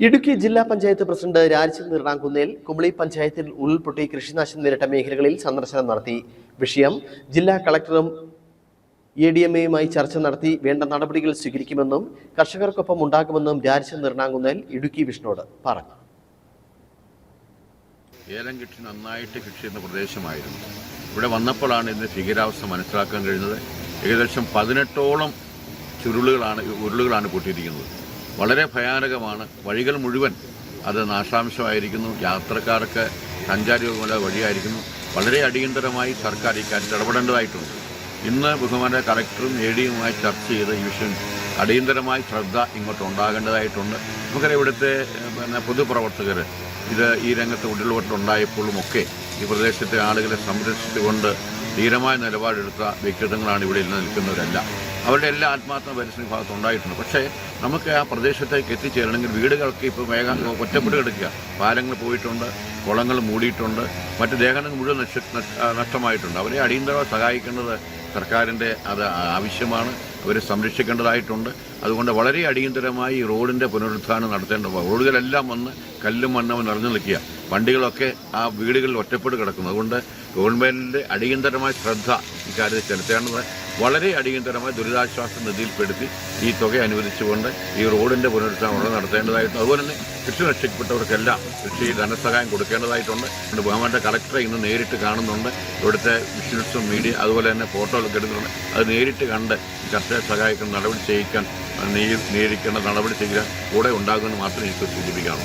ഇടുക്കി ജില്ലാ പഞ്ചായത്ത് പ്രസിഡന്റ് രാജീവ് നിർണാങ്കുന്നേൽ കുമളി പഞ്ചായത്തിൽ ഉരുൾപൊട്ടി കൃഷിനാശം നേരിട്ട മേഖലകളിൽ സന്ദർശനം നടത്തി. വിഷയം ജില്ലാ കളക്ടറും എ ഡി എം എയുമായി ചർച്ച നടത്തി വേണ്ട നടപടികൾ സ്വീകരിക്കുമെന്നും കർഷകർക്കൊപ്പം ഉണ്ടാകുമെന്നും രാജീവ് നിർണാങ്കുന്നേൽ ഇടുക്കി വിഷ്ണുവോട് പറഞ്ഞു. ഏലം കൃഷി നന്നായിട്ട് കൃഷി ചെയ്യുന്ന പ്രദേശമായിരുന്നു. ഇവിടെ വന്നപ്പോഴാണ് ഇതിന്റെ ഭീകരാവസ്ഥ മനസ്സിലാക്കാൻ കഴിഞ്ഞത് ഏകദേശം പതിനെട്ടോളം ചുരുളുകളാണ് ഉരുളുകളാണ് പൊട്ടിയിരിക്കുന്നത്. വളരെ ഭയാനകമാണ്. വഴികൾ മുഴുവൻ അത് നാശാംശമായിരിക്കുന്നു. യാത്രക്കാർക്ക് സഞ്ചാരികളുടെ വഴിയായിരിക്കുന്നു. വളരെ അടിയന്തരമായി സർക്കാർ ഇക്കാര്യത്തിൽ ഇടപെടേണ്ടതായിട്ടുണ്ട്. ഇന്ന് ബഹുമാന കളക്ടറും എ ഡിയുമായി ചർച്ച ചെയ്ത് ഈ വിഷയം അടിയന്തരമായി ശ്രദ്ധ ഇങ്ങോട്ട് ഉണ്ടാകേണ്ടതായിട്ടുണ്ട്. നമുക്കറിയാം ഇവിടുത്തെ പിന്നെ പൊതുപ്രവർത്തകർ ഇത് ഈ രംഗത്ത് ഉരുൾപൊട്ടുണ്ടായപ്പോഴുമൊക്കെ ഈ പ്രദേശത്തെ ആളുകളെ സംരക്ഷിച്ചുകൊണ്ട് ധീരമായ നിലപാടെടുത്ത വ്യക്തിത്വങ്ങളാണ് ഇവിടെ നിൽക്കുന്നവരെല്ലാം. അവരുടെ എല്ലാ ആത്മാർത്ഥ പരിസ്ഥിതി ഭാഗത്ത് ഉണ്ടായിട്ടുണ്ട്. പക്ഷേ നമുക്ക് ആ പ്രദേശത്തേക്ക് എത്തിച്ചേരണമെങ്കിൽ വീടുകൾക്ക് ഇപ്പോൾ വേഗം ഒറ്റപ്പെട്ട് കിടക്കുക. പാലങ്ങൾ പോയിട്ടുണ്ട് കുളങ്ങൾ മൂടിയിട്ടുണ്ട് മറ്റ് ദേഹങ്ങൾ മുഴുവൻ നഷ്ടമായിട്ടുണ്ട്. അവരെ അടിയന്തരമായി സഹായിക്കേണ്ടത് സർക്കാരിന്റെ അത് ആവശ്യമാണ്. അവരെ സംരക്ഷിക്കേണ്ടതായിട്ടുണ്ട്. അതുകൊണ്ട് വളരെ അടിയന്തരമായി റോഡിന്റെ പുനരുദ്ധാനം നടത്തേണ്ടത് റോഡുകളെല്ലാം വന്ന് കല്ലും മണ്ണും നിറഞ്ഞു നിൽക്കുക. വണ്ടികളൊക്കെ ആ വീടുകളിൽ ഒറ്റപ്പെട്ട് കിടക്കുന്നു. അതുകൊണ്ട് ഗവൺമെന്റിന്റെ അടിയന്തരമായ ശ്രദ്ധ ഇക്കാര്യത്തിൽ ചെലുത്തേണ്ടത് വളരെ അടിയന്തരമായി ദുരിതാശ്വാസ നിധിയിൽപ്പെടുത്തി ഈ തുക അനുവദിച്ചുകൊണ്ട് ഈ റോഡിന്റെ പുനരുദ്ധാരണം നടത്തേണ്ടതായിട്ടുണ്ട്. അതുപോലെ തന്നെ കൃഷി നഷ്ടപ്പെട്ടവർക്കെല്ലാം കൃഷി ധനസഹായം കൊടുക്കേണ്ടതായിട്ടുണ്ട്. ബഹുമാന്റെ കളക്ടറെ ഇന്ന് നേരിട്ട് കാണുന്നുണ്ട്. ഇവിടുത്തെ വിഷ്വൽസും മീഡിയ അതുപോലെ തന്നെ ഫോട്ടോകളൊക്കെ എടുക്കുന്നുണ്ട്. അത് നേരിട്ട് കണ്ട് കർഷകരെ സഹായിക്കുന്ന നടപടി ചെയ്യിക്കാൻ നേരിക്കേണ്ട നടപടി ചെയ്യാൻ കൂടെ ഉണ്ടാകുമെന്ന് മാത്രമേ എനിക്ക് സൂചിപ്പിക്കാനുള്ളൂ